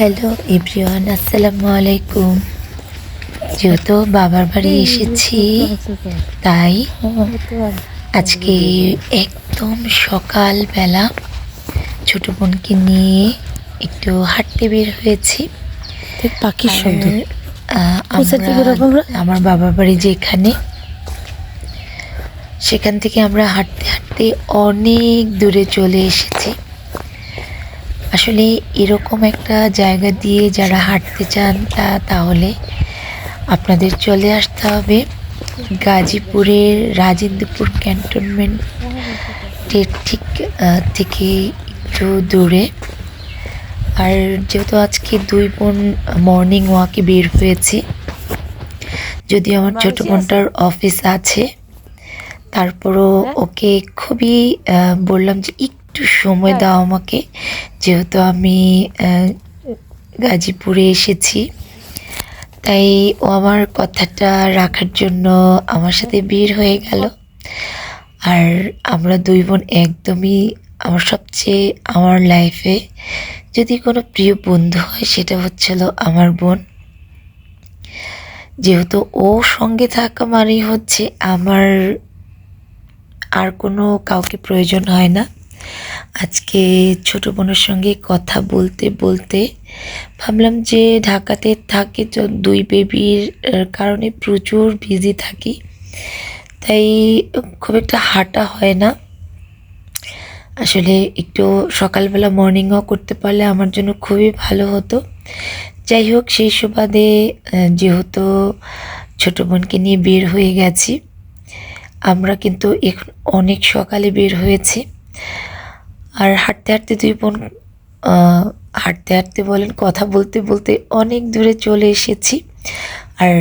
Hello everyone আসসালামু আলাইকুম যেহেতু বাবার বাড়ি এসেছি তাই আজকে একদম সকালবেলা ছোট বোনকে নিয়ে একটু হাঁটতে বের হয়েছি। পাখির শব্দ রে? আমার বাবার বাড়ি যেখানে সেখান থেকে আমরা হাঁটতে হাঁটতে অনেক দূরে চলে এসেছি। আসলে এরকম একটা জায়গা দিয়ে যারা হাঁটতে চান তা তাহলে আপনাদের চলে আসতে হবে গাজীপুরের রাজেন্দ্রপুর ক্যান্টনমেন্টের ঠিক থেকে একটু দূরে। আর যেহেতু আজকে দুই বোন মর্নিং ওয়াকে বের হয়েছি যদিও আমার ছোট বোনটার অফিস আছে তারপরও ওকে খুবই বললাম যে একটু সময় দাও আমাকে। যেহেতু আমি গাজীপুরে এসেছি তাই ও আমার কথাটা রাখার জন্য আমার সাথে বের হয়ে গেল। আর আমরা দুই বোন একদমই আমার সবচেয়ে আমার লাইফে যদি কোনো প্রিয় বন্ধু হয় সেটা হচ্ছিল আমার বোন। যেহেতু ও সঙ্গে থাকা মানেই হচ্ছে আমার আর কোনো কাউকে প্রয়োজন হয় না। আজকে ছোট বোনের সঙ্গে কথা বলতে বলতে ভাবলাম যে ঢাকাতে থাকে তো দুই বেবির কারণে প্রচুর বিজি থাকি। তাই খুব একটা হাঁটা হয় না। আসলে একটু সকালবেলা মর্নিং ওয়াক করতে পারলে আমার জন্য খুবই ভালো হতো। যাই হোক, সেই সুবাদে যেহেতু ছোটো বোনকে নিয়ে বের হয়ে গেছি, আমরা কিন্তু এখন অনেক সকালে বের হয়েছি। আর হাঁটতে হাঁটতে দুই বোন হাঁটতে হাঁটতে বলেন, কথা বলতে বলতে অনেক দূরে চলে এসেছি। আর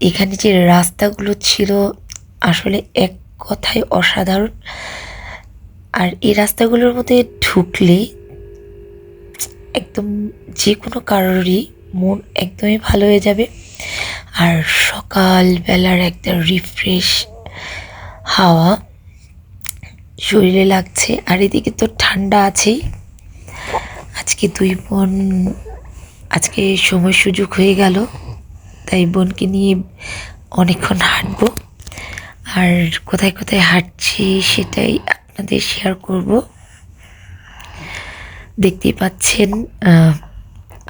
এখানে যে রাস্তাগুলো ছিল আসলে এক কথায় অসাধারণ। আর এই রাস্তাগুলোর মধ্যে ঢুকলে একদম যে কোনো কারোরই মন একদমই ভালো হয়ে যাবে। আর সকালবেলার একটা রিফ্রেশ হাওয়া। শরীরে লাগছে, আর এদিকে তো ঠান্ডা আছেই। আজকে দুই বোন, আজকে সময় সুযোগ হয়ে গেল, তাই বোনকে নিয়ে অনেকক্ষণ হাঁটবো। আর কোথায় কোথায় হাঁটছি সেটাই আপনাদের শেয়ার করব। দেখতেই পাচ্ছেন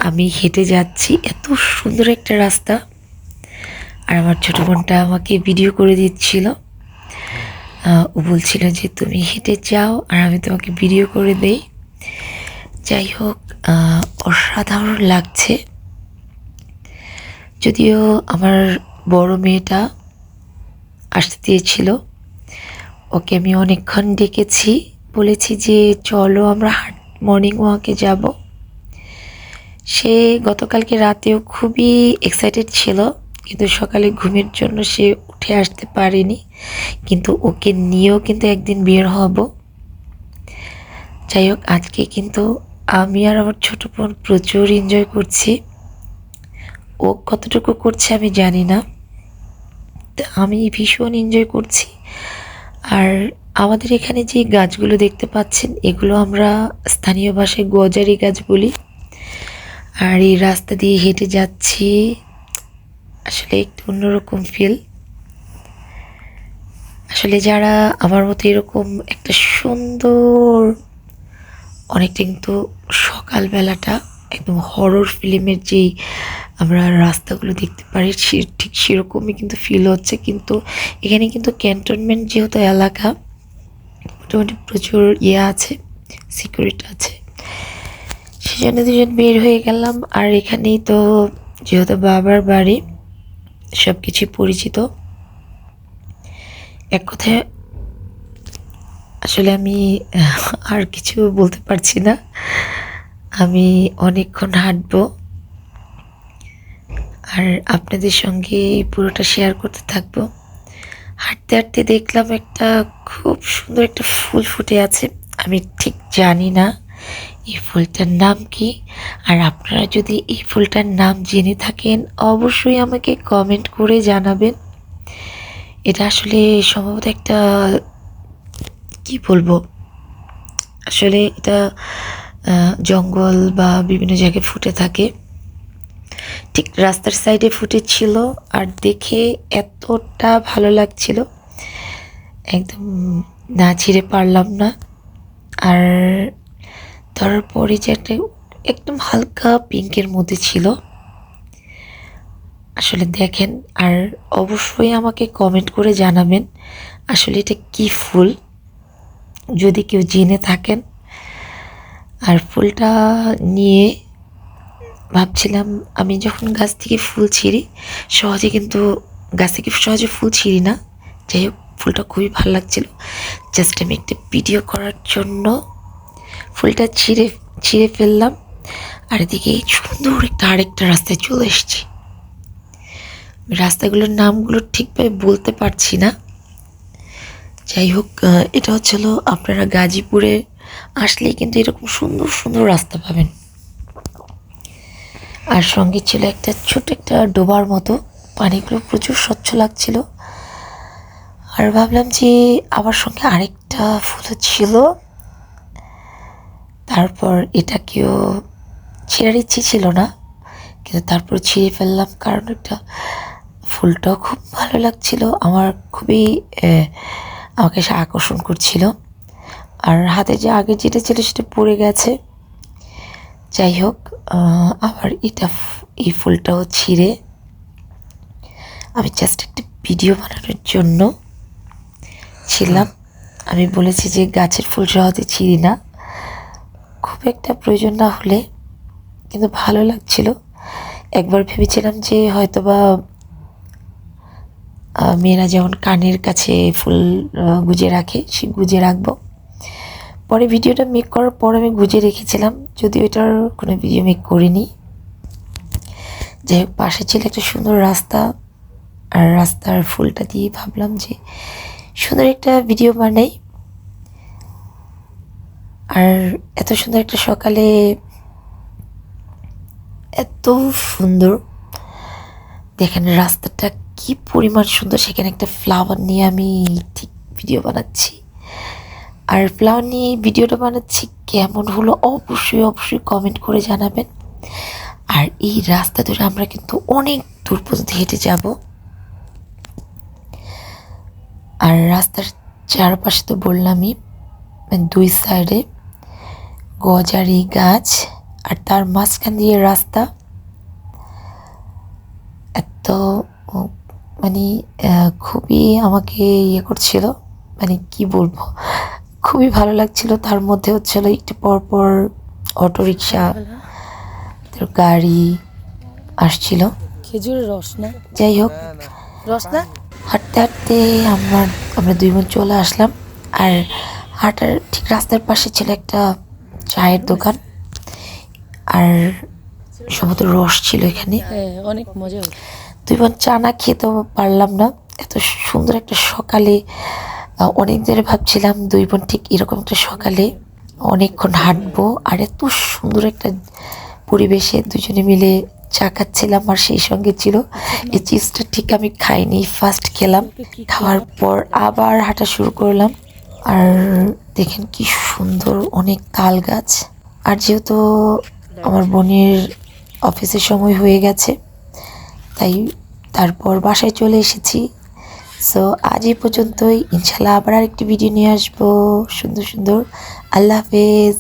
আমি হেঁটে যাচ্ছি, এত সুন্দর একটা রাস্তা। আর আমার ছোটো বোনটা আমাকে ভিডিও করে দিচ্ছিল। ও বলছিল যে তুমি হেঁটে যাও আর আমি তোমাকে ভিডিও করে দেই। যাই হোক অসাধারণ লাগছে। যদিও আমার বড় মেয়েটা আসতে দিয়েছিল, ওকে আমি অনেকক্ষণ ডেকেছি, বলেছি যে চলো আমরা হাট মর্নিং ওয়াকে যাব। সে গতকালকে রাতেও খুবই এক্সাইটেড ছিল, কিন্তু সকালে ঘুমের জন্য সে উঠে আসতে পারেনি। কিন্তু ওকে নিয়েও কিন্তু একদিন বের হব। যাই হোক, আজকে কিন্তু আমি আর আমার ছোটো বোন প্রচুর এনজয় করছি। ও কতটুকু করছে আমি জানি না। তা আমি ভীষণ এনজয় করছি। আর আমাদের এখানে যে গাছগুলো দেখতে পাচ্ছেন, এগুলো আমরা স্থানীয় ভাষায় গজারি গাছ বলি। আর এই রাস্তা দিয়ে হেঁটে যাচ্ছি, আসলে একটু অন্যরকম ফিল আসলে যারা আমার মতো এরকম একটা সুন্দর, অনেকটা কিন্তু সকালবেলাটা একদম হরর ফিল্মের যেই আমরা রাস্তাগুলো দেখতে পারি ঠিক সেরকমই কিন্তু ফিল হচ্ছে। কিন্তু এখানে কিন্তু ক্যান্টনমেন্ট যেহেতু এলাকা, মোটামুটি প্রচুর ইয়ে আছে সিকিউরিটি আছে। সেজন্য দুজন বের হয়ে গেলাম। আর এখানেই তো যেহেতু বাবার বাড়ি সব কিছু পরিচিত। এক কথায়, আসলে আমি আর কিছু বলতে পারছি না। আমি অনেকক্ষণ হাঁটবো। আর আপনাদের সঙ্গে পুরোটা শেয়ার করতে থাকব। হাঁটতে হাঁটতে দেখলাম একটা খুব সুন্দর একটা ফুল ফুটে আছে। আমি ঠিক জানি না এই ফুলটার নাম কি। আর আপনারা যদি এই ফুলটার নাম জেনে থাকেন, অবশ্যই আমাকে কমেন্ট করে জানাবেন। এটা আসলে সম্ভবত একটা, কি বলব? আসলে এটা জঙ্গল বা বিভিন্ন জায়গায় ফুটে থাকে। ঠিক রাস্তার সাইডে ফুটেছিল আর দেখে এতটা ভালো লাগছিল। একদম না ছিঁড়ে পারলাম না। আর ধরার পরে যে একটা, একদম হালকা পিঙ্কের মধ্যে ছিল। আসলে দেখেন, আর অবশ্যই আমাকে কমেন্ট করে জানাবেন, আসলে এটা কি ফুল? যদি কেউ জেনে থাকেন, আর ফুলটা নিয়ে ভাবছিলাম আমি যখন গাছ থেকে ফুল ছিঁড়ি, সহজে কিন্তু, গাছ থেকে সহজে ফুল ছিঁড়ি না। যাই হোক, ফুলটা খুবই ভালো লাগছিল। জাস্ট আমি একটা ভিডিও করার জন্য ফুলটা ছিঁড়ে ছিঁড়ে ফেললাম। আর এদিকে সুন্দর একটা আরেকটা রাস্তায় চলে এসেছি। রাস্তাগুলোর নামগুলো ঠিকভাবে বলতে পারছি না। যাই হোক এটা হচ্ছিল আপনারা গাজীপুরে আসলেই কিন্তু এরকম সুন্দর সুন্দর রাস্তা পাবেন। আর সঙ্গে ছিল একটা ছোট একটা ডোবার মতো। পানিগুলো প্রচুর স্বচ্ছ লাগছিল। আর ভাবলাম যে আমার সঙ্গে আরেকটা ফুলও ছিল। তারপর এটাকেও ছেঁড়ার ইচ্ছে ছিল না। কিন্তু তারপর ছিঁড়ে ফেললাম, কারণ একটা ফুলটাও খুব ভালো লাগছিল। আমার খুবই আমাকে সে আকর্ষণ করছিল। আর হাতে যে আগে যেটা ছিল সেটা পড়ে গেছে। যাই হোক আবার এটা এই ফুলটাও ছিঁড়ে আমি জাস্ট একটা ভিডিও বানানোর জন্য ছিলাম। আমি বলেছি যে গাছের ফুল সহজে ছিঁড়ি না। খুব একটা প্রয়োজন না হলে কিন্তু ভালো লাগছিল। একবার ভেবেছিলাম যে হয়তোবা আহ, মেয়েরা যেমন কানের কাছে ফুল গুজে রাখে, সে গুজে রাখব। পরে ভিডিওটা মেক করার পর আমি গুজে রেখেছিলাম, যদিও এটার কোনো ভিডিও মেক করিনি। যাই হোক পাশে ছিল একটা সুন্দর রাস্তা, আর রাস্তার ফুলটা দিয়ে ভাবলাম যে সুন্দর একটা ভিডিও বানাই। আর এত সুন্দর একটা সকালে এত সুন্দর, দেখেন রাস্তাটা কি পরিমাণ সুন্দর, সেখানে একটা ফ্লাওয়ার নিয়ে আমি ঠিক ভিডিও বানাচ্ছি। আর ফ্লাওয়ার নিয়ে ভিডিওটা বানাচ্ছি কেমন হলো অবশ্যই অবশ্যই কমেন্ট করে জানাবেন। আর এই রাস্তা ধরে আমরা কিন্তু অনেক দূর পর্যন্ত হেঁটে যাব। আর রাস্তার চারপাশে তো বললামই মানে দুই সাইডে গজারি গাছ আর তার মাঝখান দিয়ে রাস্তা। এত মানে খুবই আমাকে ইয়ে করছিল। মানে কি বলব? খুবই ভালো লাগছিল। তার মধ্যে হচ্ছিল একটু পরপর পর অটো রিক্সা গাড়ি আসছিল। খেজুরের রস না? যাই হোক রস না? হাঁটতে হাঁটতে আমার আমরা দুই বোন চলে আসলাম। আর হাঁটার ঠিক রাস্তার পাশে ছিল একটা চায়ের দোকান। আর সম্ভবত রস ছিল এখানে। হ্যাঁ অনেক মজা হতো দুই বোন চা না খেতেও পারলাম না। এত সুন্দর একটা সকালে অনেক ধরে ভাবছিলাম দুই বোন ঠিক এরকম একটা সকালে অনেকক্ষণ হাঁটবো। আর এত সুন্দর একটা পরিবেশে দুজনে মিলে চা খাচ্ছিলাম, আর সেই সঙ্গে ছিল এই চিপসটা ঠিক আমি খাইনি। ফার্স্ট খেলাম, খাওয়ার পর আবার হাঁটা শুরু করলাম। আর দেখেন কি সুন্দর অনেক তাল গাছ। আর যেহেতু আমার বোনের অফিসের সময় হয়ে গেছে, তাই তারপর বাসায় চলে এসেছি। সো আজ এই পর্যন্তই। ইনশাল্লাহ আবার আরেকটি ভিডিও নিয়ে আসব। সুন্দর সুন্দর। আল্লাহ হাফেজ।